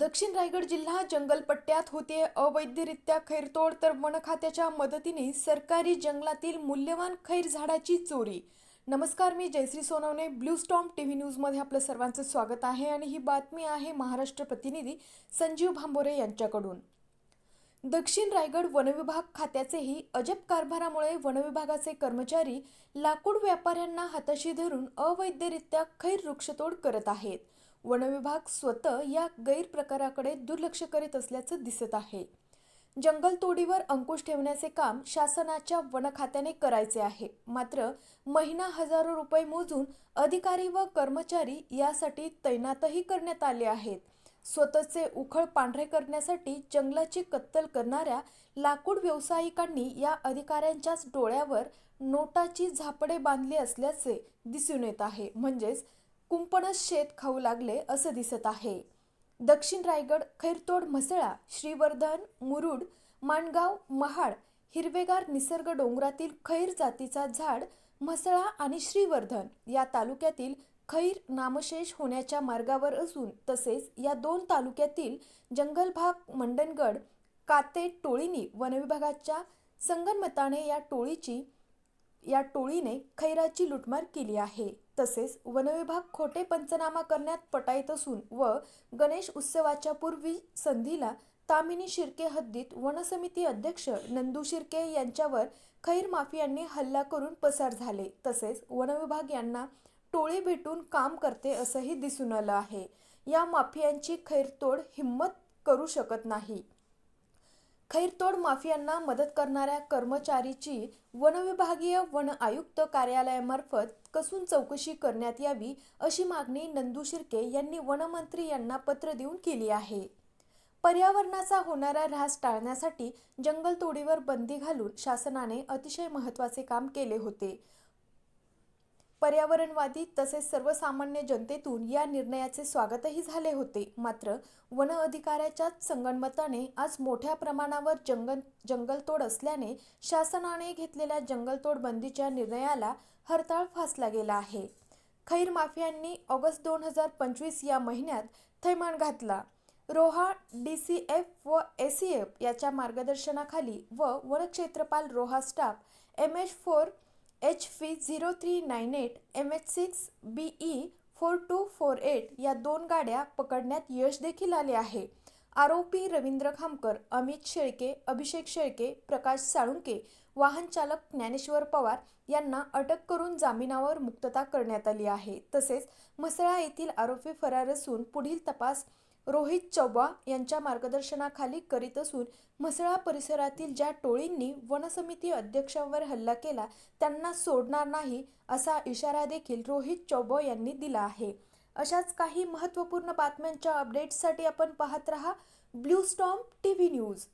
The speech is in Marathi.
दक्षिण रायगड जिल्हा जंगलपट्ट्यात होते. अवैधरित्या खैरतोड तर वन खात्याच्या मदतीने सरकारी जंगलातील मूल्यवान खैर झाडाची चोरी. नमस्कार मी Jayashree Sonawane. Blue storm T V न्यूजमध्ये आपलं सर्वांचं स्वागत आहे आणि ही बातमी आहे महाराष्ट्र प्रतिनिधी संजीव भांबोरे यांच्याकडून. दक्षिण रायगड वनविभाग खात्याचेही अजब कारभारामुळे वनविभागाचे कर्मचारी लाकूड व्यापाऱ्यांना हाताशी धरून अवैधरित्या खैर वृक्षतोड करत आहेत. वनविभाग स्वतः या गैरप्रकाराकडे दुर्लक्ष करीत असल्याचं दिसत आहे. जंगलतोडीवर अंकुश ठेवण्याचे काम शासनाच्या वन खात्याने करायचे आहे. मात्र महिना हजारो रुपये मोजून अधिकारी व कर्मचारी यासाठी तैनातही करण्यात आले आहेत. स्वतःचे उखळ पांढरे करण्यासाठी जंगलाची कत्तल करणाऱ्या लाकूड व्यावसायिकांनी या अधिकाऱ्यांच्याच डोळ्यावर नोटाची झापडे बांधली असल्याचे दिसून येत आहे. म्हणजेच कुंपणच शेत खाऊ लागले असं दिसत आहे. दक्षिण रायगड खैरतोड म्हसळा श्रीवर्धन मुरुड माणगाव महाड हिरवेगार निसर्ग डोंगरातील खैर जातीचा झाड म्हसळा आणि श्रीवर्धन या तालुक्यातील खैर नामशेष होण्याच्या मार्गावर असून तसेच या दोन तालुक्यातील जंगलभाग मंडणगड काते टोळीनी वनविभागाच्या संगनमताने या टोळीची या टोळीने खैराची लुटमार केली आहे. तसेच वनविभाग खोटे पंचनामा करण्यात पटाईत असून व गणेश उत्सवाच्या पूर्वी संधीला तामिनी शिर्के हद्दीत वनसमिती अध्यक्ष नंदू शिर्के यांच्यावर खैर माफियांनी हल्ला करून पसार झाले. तसेच वनविभाग यांना टोळी भेटून काम करते असंही दिसून आलं आहे. या माफियांची खैरतोड हिंमत करू शकत नाही. खैरतोड माफियांना मदत करणाऱ्या कर्मचारीची वनविभागीय वन आयुक्त कार्यालयामार्फत कसून चौकशी करण्यात यावी अशी मागणी नंदू शिर्के यांनी वनमंत्री यांना पत्र देऊन केली आहे. पर्यावरणाचा होणारा ऱ्हास टाळण्यासाठी जंगलतोडीवर बंदी घालून शासनाने अतिशय महत्त्वाचे काम केले होते. पर्यावरणवादी तसेच सर्वसामान्य जनतेतून या निर्णयाचे स्वागतही झाले होते. मात्र वन अधिकाऱ्याच्याच संगणमताने आज मोठ्या प्रमाणावर जंगल जंगलतोड असल्याने शासनाने घेतलेल्या जंगलतोड बंदीच्या निर्णयाला हरताळ फासला गेला आहे. खैर माफियांनी ऑगस्ट दोन हजार पंचवीस या महिन्यात थैमान घातला. रोहा डी सी एफ व ए सी एफ याच्या मार्गदर्शनाखाली व वनक्षेत्रपाल Roha staff M H four H V zero three nine eight M H six B E four two four eight या दोन गाड्या पकडण्यात यश देखील आले आहे. आरोपी रवींद्र खामकर अमित शेळके अभिषेक शेळके प्रकाश साळुंके वाहन चालक ज्ञानेश्वर पवार यांना अटक करून जामिनावर मुक्तता करण्यात आली आहे. तसेच म्हसळा येथील आरोपी फरार असून पुढील तपास रोहित चौबा यांच्या मार्गदर्शनाखाली करीत असून म्हसळा परिसरातील ज्या टोळींनी वनसमिती अध्यक्षांवर हल्ला केला त्यांना सोडणार नाही असा इशारा देखील रोहित चौबा यांनी दिला आहे. अशाच काही महत्त्वपूर्ण बातम्यांच्या अपडेट्ससाठी आपण पाहत रहा blue storm T V news.